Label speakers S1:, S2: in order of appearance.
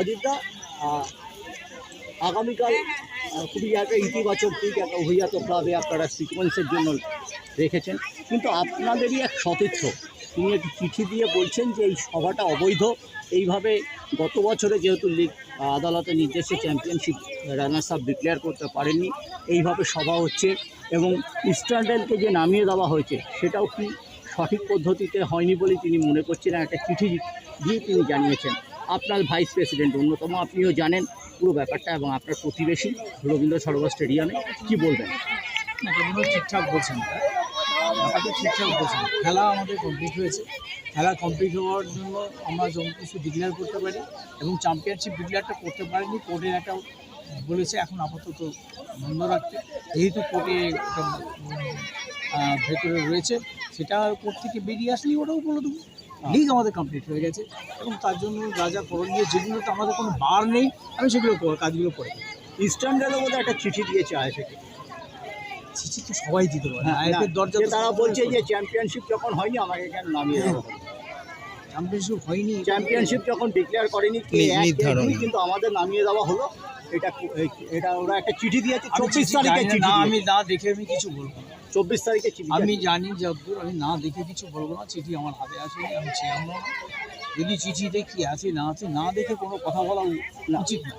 S1: অজিতদা আগামীকাল খুবই একটা ইতিবাচক দিক, একটা অভিজাতভাবে আপনারা সিকোয়েন্সের জন্য রেখেছেন। কিন্তু আপনাদেরই এক সতীর্থ। তিনি একটি চিঠি দিয়ে বলছেন যে, এই সভাটা অবৈধ। এইভাবে গত বছরে যেহেতু লিগ আদালতের নির্দেশে চ্যাম্পিয়নশিপ রানার্স আপ ডিক্লেয়ার করতে পারেনি এইভাবে সভা হচ্ছে এবং ইস্টার্নডেলকে যে নামিয়ে দেওয়া হয়েছে, সেটাও কি সঠিক পদ্ধতিতে হয়নি বলেই তিনি মনে করছেন? একটা চিঠি দিয়ে তিনি জানিয়েছেন। আপনার ভাইস প্রেসিডেন্ট অন্যতম আপনিও জানেন পুরো ব্যাপারটা এবং আপনার প্রতিবেশী রবীন্দ্র সরোবর স্টেডিয়ামে কি বলবেন?
S2: ঠিকঠাক বলছেন। ব্যাপারটা ঠিকঠাক বলছেন। খেলা আমাদের কমপ্লিট হয়েছে। খেলা কমপ্লিট হওয়ার জন্য আমরা যখন কিছু ডিক্লেয়ার করতে পারি এবং চ্যাম্পিয়নশিপ ডিক্লেয়ারটা করতে পারিনি, কোর্টের একটা বলেছে এখন আপাতত বন্ধ রাখতে। যেহেতু কোর্টে ভেতরে রয়েছে, সেটা কোর্ট থেকে বেরিয়ে আসলেই ওটাও বলে দেবো লিগ আমাদের কমপ্লিট হয়ে গেছে। এবং তার জন্য যা যা করণীয় যেগুলোতে আমাদের কোনো বার নেই আমি সেগুলো কাজগুলো করে দেবো।
S1: ইস্টার্নডেলও বোধহয় একটা চিঠি দিয়েছে আইএফএকে
S2: চিঠি তো সবাই দিতে পারে।
S1: হ্যাঁ,
S2: আইএফের দরজা
S1: তারা বলছে যে চ্যাম্পিয়নশিপ যখন হয়নি আমাকে কেন নামিয়ে দেওয়া হলো?
S2: চ্যাম্পিয়নশিপ হয়নি।
S1: চ্যাম্পিয়নশিপ যখন ডিক্লেয়ার করেনি কিন্তু আমাদের নামিয়ে দেওয়া হলো। এটা এটা ওরা একটা চিঠি দিয়েছে চব্বিশ তারিখে
S2: না। আমি না দেখে আমি কিছু বলব না।
S1: চব্বিশ তারিখে
S2: আমি
S1: জানি
S2: জানি যতদূর আমি না দেখে কিছু বলব না চিঠি আমার হাতে আছে আমি ছিলাম যদি চিঠিতে কি আছে না আছে না দেখে কোনো কথা বলা। উচিত না